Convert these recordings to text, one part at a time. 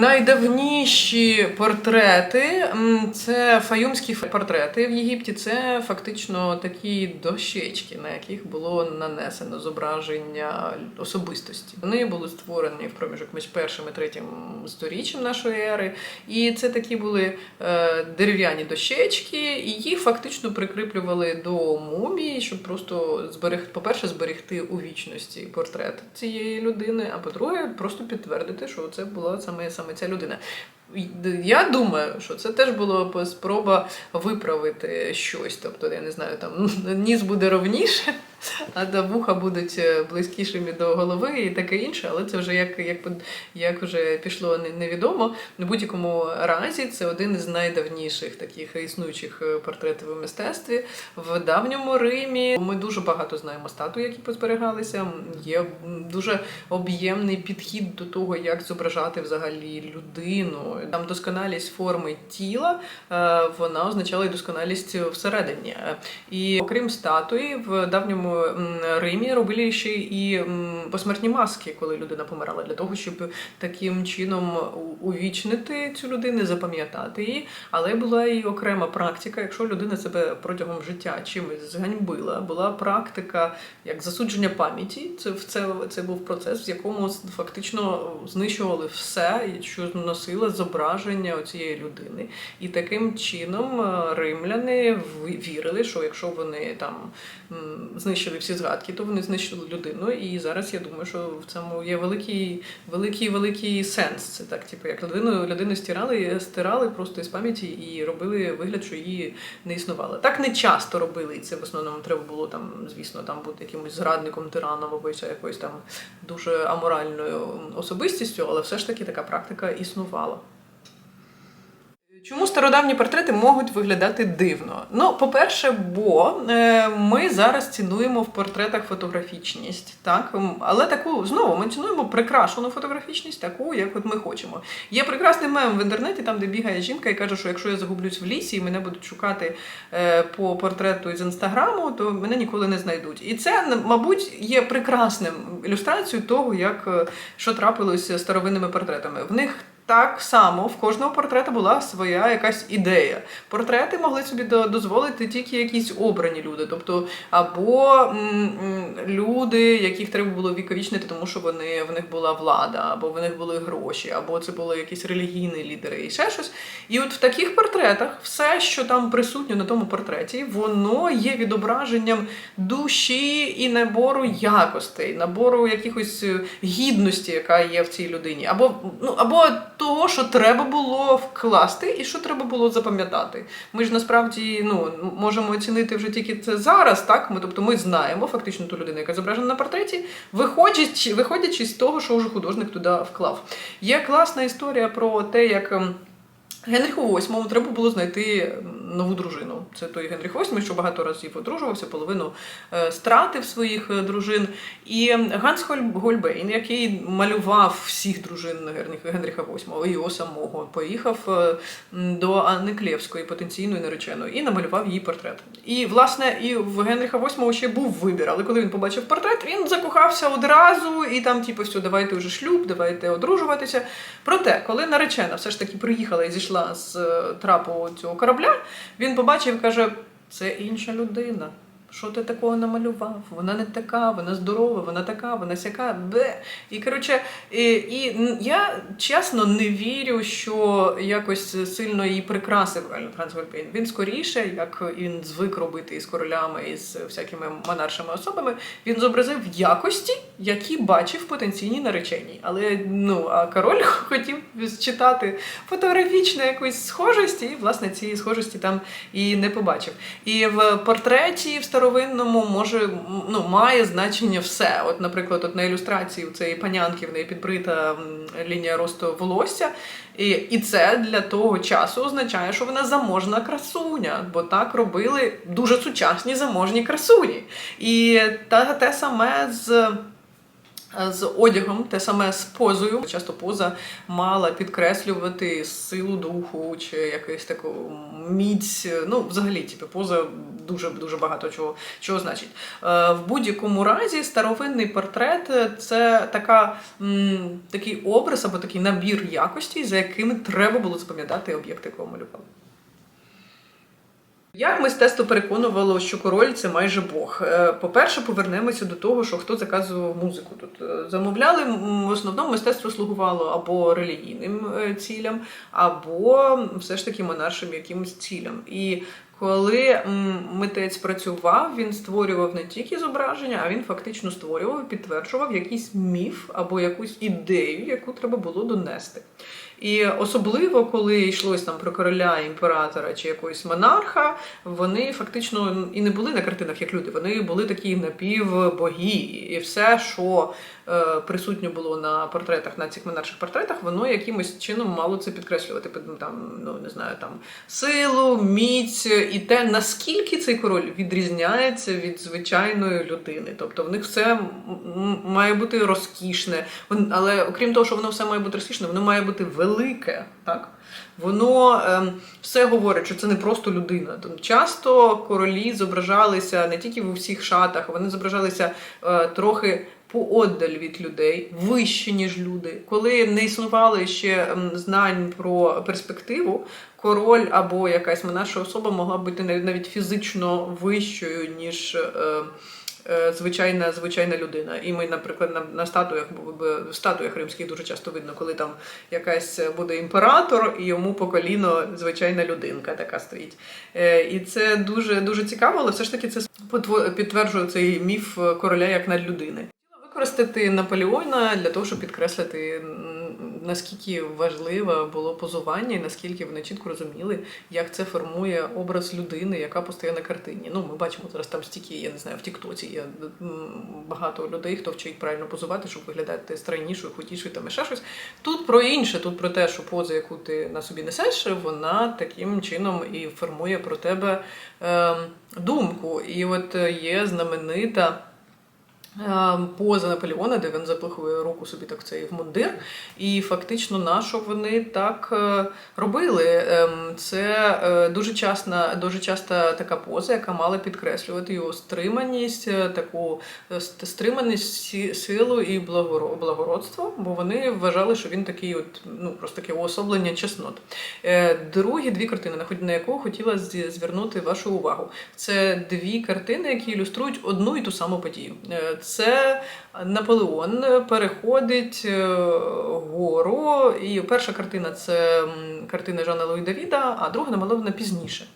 найдавніші портрети це фаюмські портрети в Єгипті. Це фактично такі дощечки, на яких було нанесено зображення особистості. Вони були створені в проміжок між першим і третім сторіччям нашої ери. І це такі були е, дерев'яні дощечки, і їх фактично прикріплювали до мумії, щоб просто зберегти, по-перше, зберегти у вічності портрет цієї людини, а по-друге, просто підтвердити, що це була саме, саме ця людина. Я думаю, що це теж було б спроба виправити щось. Тобто, я не знаю, там ніс буде ровніше, а до вуха будуть е, близькішими до голови і таке інше, але це вже як, як, як вже пішло не- невідомо. В будь-якому разі це один із найдавніших таких існуючих е, портретів у мистецтві. В давньому Римі ми дуже багато знаємо статуй, які позберігалися. Є дуже об'ємний підхід до того, як зображати взагалі людину. Там досконалість форми тіла е, вона означала і досконалість всередині. І окрім статуї, в давньому Римі робили ще і посмертні маски, коли людина помирала, для того, щоб таким чином увічнити цю людину, запам'ятати її. Але була і окрема практика, якщо людина себе протягом життя чимось зганьбила, була практика як засудження пам'яті. Це це, це був процес, в якому фактично знищували все, що носило зображення цієї людини. І таким чином е, римляни вірили, що якщо вони там знищили всі згадки, то вони знищили людину. І зараз я думаю, що в цьому є великий, великий, великий сенс. Це так, типу, як людину, людину стирали, стирали просто із пам'яті і робили вигляд, що її не існувало. Так не часто робили, і це в основному треба було там, звісно, там бути якимось зрадником, тираном або якоюсь там дуже аморальною особистістю, але все ж таки така практика існувала. Чому стародавні портрети можуть виглядати дивно? Ну, по-перше, бо е, ми зараз цінуємо в портретах фотографічність, так? Але таку знову ми цінуємо прикрашену фотографічність, таку, як от ми хочемо. Є прекрасний мем в інтернеті, там де бігає жінка і каже, що якщо я загублюсь в лісі і мене будуть шукати е, по портрету із інстаграму, то мене ніколи не знайдуть. І це, мабуть, є прекрасним ілюстрацією того, як е, що трапилося з старовинними портретами. В них так само в кожного портрета була своя якась ідея. Портрети могли собі до- дозволити тільки якісь обрані люди, тобто або м, м, люди, яких треба було віковічнити, тому що вони в них була влада, або в них були гроші, або це були якісь релігійні лідери і ще щось. І от в таких портретах все, що там присутнє на тому портреті, воно є відображенням душі і набору якостей, набору якихось е, гідності, яка є в цій людині, або ну або того, що треба було вкласти і що треба було запам'ятати. Ми ж насправді ну можемо оцінити вже тільки це зараз, так ми тобто ми знаємо фактично ту людину, яка зображена на портреті, виходячи, виходячи з того, що вже художник туди вклав. Є класна історія про те, як. ем, Генріху VIII треба було знайти нову дружину. Це той Генріх VIII, що багато разів одружувався, половину е, стратив своїх е, дружин. І Ганс Голь- Гольбейн, який малював всіх дружин Генріха- VIII, його самого, поїхав е, до Анни Клєвської, потенційної нареченої, і намалював її портрет. І, власне, і в Генріха VIII ще був вибір, але коли він побачив портрет, він закохався одразу, і там, типу, все, давайте вже шлюб, давайте одружуватися. Проте, коли наречена все ж таки приїхала і зійшла з трапу цього корабля, він побачив каже: це інша людина. Що ти такого намалював? Вона не така, вона здорова, вона така, вона сяка. Бе. І коротше, і, і я чесно не вірю, що якось сильно її прикрасив Франц Гольпейн. Він скоріше, як він звик робити із королями, і з всякими монаршими особами, він зобразив якості, які бачив потенційні наречені. Але ну а король хотів читати фотографічну якусь схожість, і власне цієї схожості там і не побачив. І в портреті в старовинному може ну має значення все. От, наприклад, от на ілюстрації у цієї панянки в неї підбрита лінія росту волосся. І, і це для того часу означає, що вона заможна красуня, бо так робили дуже сучасні заможні красуні. І та, те саме з з одягом, те саме з позою. Часто поза мала підкреслювати силу духу чи якусь таку міць. Ну, взагалі, типу, поза дуже дуже багато чого, чого значить. Е, в будь-якому разі старовинний портрет це така, такий образ або такий набір якостей, за якими треба було запам'ятати об'єкт, якого малювали. Як мистецтво переконувало, що король це майже Бог. Е, По-перше, повернемося до того, що хто заказував музику тут. Е, Замовляли в основному мистецтво слугувало або релігійним е, цілям, або все ж таки монаршим якимось цілям. І коли митець працював, він створював не тільки зображення, а він фактично створював підтверджував якийсь міф або якусь ідею, яку треба було донести. І особливо, коли йшлось там про короля, імператора чи якогось монарха, вони фактично і не були на картинах як люди, вони були такі напівбогі. І все, що е, присутньо було на портретах, на цих монарших портретах, воно якимось чином мало це підкреслювати. Там, ну не знаю, там силу, міць і те, наскільки цей король відрізняється від звичайної людини. Тобто в них все має бути розкішне, але окрім того, що воно все має бути розкішне, воно має бути велике. Так? Воно ем, все говорить, що це не просто людина. Там часто королі зображалися не тільки в усіх шатах, вони зображалися е, трохи поодаль від людей, вище, ніж люди. Коли не існували ще ем, знань про перспективу, король або якась монарша особа могла бути навіть фізично вищою, ніж. Е, Звичайна звичайна людина. І ми, наприклад, на, на статуях в статуях римських дуже часто видно, коли там якась буде імператор, і йому по коліно звичайна людинка така стоїть. Е, І це дуже дуже цікаво, але все ж таки це підтверджує цей міф короля як надлюдини. Використати Наполеона для того, щоб підкреслити наскільки важливе було позування, і наскільки вони чітко розуміли, як це формує образ людини, яка постає на картині. Ну, ми бачимо зараз там стільки, я не знаю, в Тіктоці є багато людей, хто вчить правильно позувати, щоб виглядати стройнішою, худішою там і ще щось. Тут про інше, тут про те, що поза, яку ти на собі несеш, вона таким чином і формує про тебе ем, думку. І от е, є знаменита. Ем, Поза Наполеона, де він запихує руку собі так цей в мундир, і фактично на що вони так е, робили. Ем, Це е, дуже частна, дуже часта така поза, яка мала підкреслювати його стриманість, е, таку е, стриманість, силу і благородство, бо вони вважали, що він такий, от ну просто таке уособлення чеснот. Е, Другі дві картини, на яку хотіла звернути вашу увагу. Це дві картини, які ілюструють одну і ту саму подію. Це Наполеон переходить е, гору, і перша картина це картина Жана Луї Давіда, а друга намальована пізніше.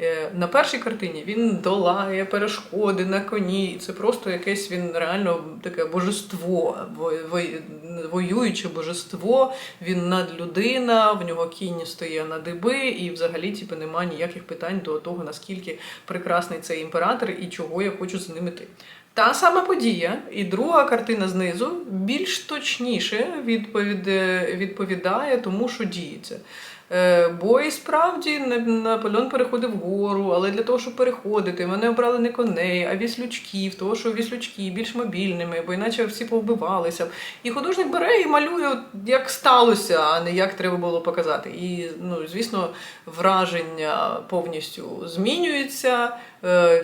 Е, На першій картині він долає перешкоди на коні. Це просто якесь він реально таке божество, во- во- воююче божество. Він надлюдина, в нього кінь стоїть на диби, і взагалі типу, немає ніяких питань до того, наскільки прекрасний цей імператор і чого я хочу з ним іти. Та сама подія, і друга картина знизу більш точніше відповідає тому, що діється. Е, Бо і справді На- Наполеон переходив гору, але для того, щоб переходити, вони обрали не коней, а віслючків, того, що віслючки більш мобільними, бо іначе всі повбивалися. І художник бере і малює, як сталося, а не як треба було показати. І, ну, звісно, враження повністю змінюється, е,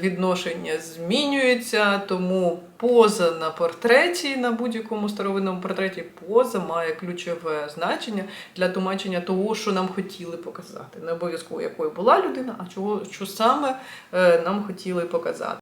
відношення змінюється, тому поза на портреті, на будь-якому старовинному портреті, поза має ключове значення для тлумачення того, що нам хотіли показати. Не обов'язково якою була людина, а чого, що саме е, нам хотіли показати.